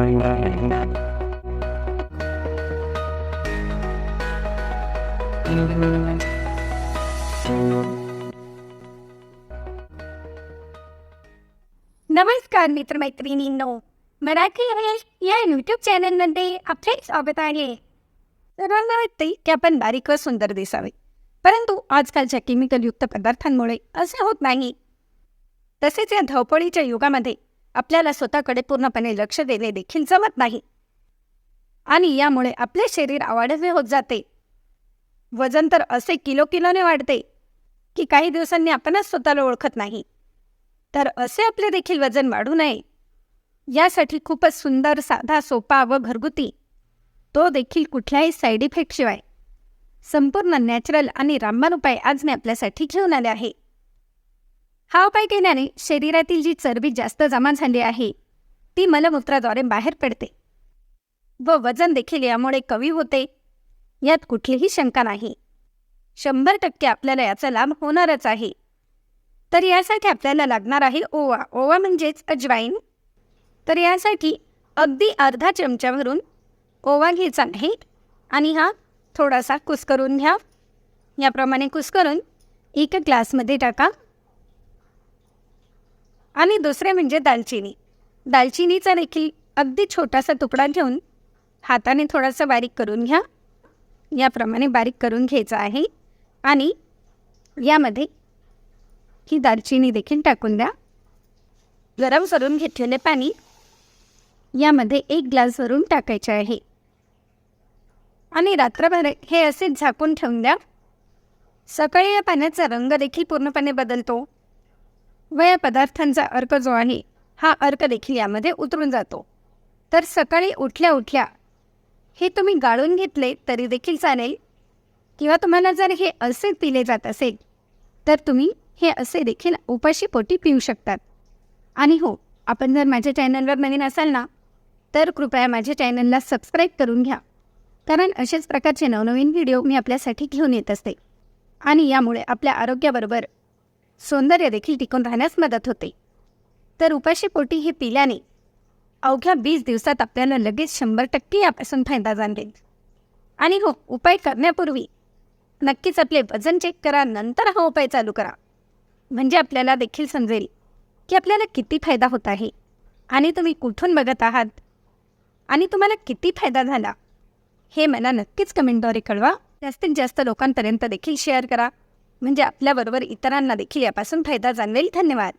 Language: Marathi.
नमस्कार मित्रमैत्रिणींनो मराठी इंग्लिश या यूट्यूब चॅनलमध्ये आपले स्वागत आहे. सर्वांना वाटते की आपण बारीक व सुंदर दिसावे परंतु आजकालच्या केमिकलयुक्त पदार्थांमुळे असे होत नाही. तसेच या धावपळीच्या युगामध्ये आपल्याला स्वतःकडे पूर्णपणे लक्ष देणे देखील जमत नाही. आणि यामुळे आपले शरीर आवाढवे होत जाते. वजन तर असे किलो किलोने वाढते की काही दिवसांनी आपणच स्वतःला ओळखत नाही. तर असे आपले देखील वजन वाढू नये. यासाठी खूपच सुंदर साधा सोपा व घरगुती तो देखील कुठल्याही साईड इफेक्टशिवाय संपूर्ण नॅचरल आणि रामबाण उपाय आज मी आपल्यासाठी घेऊन आले आहे. हा उपाय केल्याने शरीरातील जी चरबी जास्त जमा झाली आहे ती मलमूत्राद्वारे बाहेर पडते. व वजन देखील यामुळे कमी होते यात कुठलीही शंका नाही. शंभर टक्के आपल्याला याचा लाभ होणारच आहे. तर यासाठी आपल्याला लागणार आहे ओवा. ओवा म्हणजेच अजवाईन. तर यासाठी अगदी अर्धा चमच्यावरून भरून ओवा घ्यायचा आहे आणि हा थोडासा कुस्करून घ्या. याप्रमाणे कुस्करून एक ग्लासमध्ये टाका. आणि दुसरे म्हणजे दालचिनी. दालचिनीचा देखील अगदी छोटासा तुकडा घेऊन हाताने थोडासा बारीक करून घ्या. याप्रमाणे बारीक करून घ्यायचा आहे. आणि यामध्ये ही दालचिनी देखील टाकून द्या. गरम करून घेतलेले पाणी यामध्ये एक ग्लास भरून टाकायचे आहे. आणि रात्रभर हे असेच झाकून ठेवून द्या. सकाळी या पाण्याचा रंग देखील पूर्णपणे बदलतो. व या पदार्थांचा अर्क जो आहे हा अर्क देखील यामध्ये उतरून जातो. तर सकाळी उठल्या उठल्या हे तुम्ही गाळून घेतले तरी देखील चालेल? किंवा तुम्हाला जर हे असे पिले जात असेल तर तुम्ही हे असे देखील उपाशी पोटी पिऊ शकतात. आणि हो आपण जर माझ्या चॅनलवर नवीन असाल ना तर कृपया माझ्या चॅनलला सबस्क्राईब करून घ्या. कारण अशाच प्रकारचे नवनवीन व्हिडिओ मी आपल्यासाठी घेऊन येत असते. आणि यामुळे आपल्या आरोग्याबरोबर सौंदर्य देखील टिकून राहण्यास मदत होते. तर उपाशी पोटी हे पिल्याने अवघ्या वीस दिवसात आपल्याला लगेच शंभर टक्के यापासून फायदा जाणवेल. आणि हो उपाय करण्यापूर्वी नक्कीच आपले वजन चेक करा नंतर हा उपाय चालू करा. म्हणजे आपल्याला देखील समजेल की आपल्याला किती फायदा होत आहे आणि तुम्ही कुठून बघत आहात आणि तुम्हाला किती फायदा झाला हे मला नक्कीच कमेंटद्वारे कळवा. जास्तीत जास्त लोकांपर्यंत देखील शेअर करा. म्हणजे आपल्याबरोबर इतरांना देखील यापासून फायदा जाणवेल. धन्यवाद.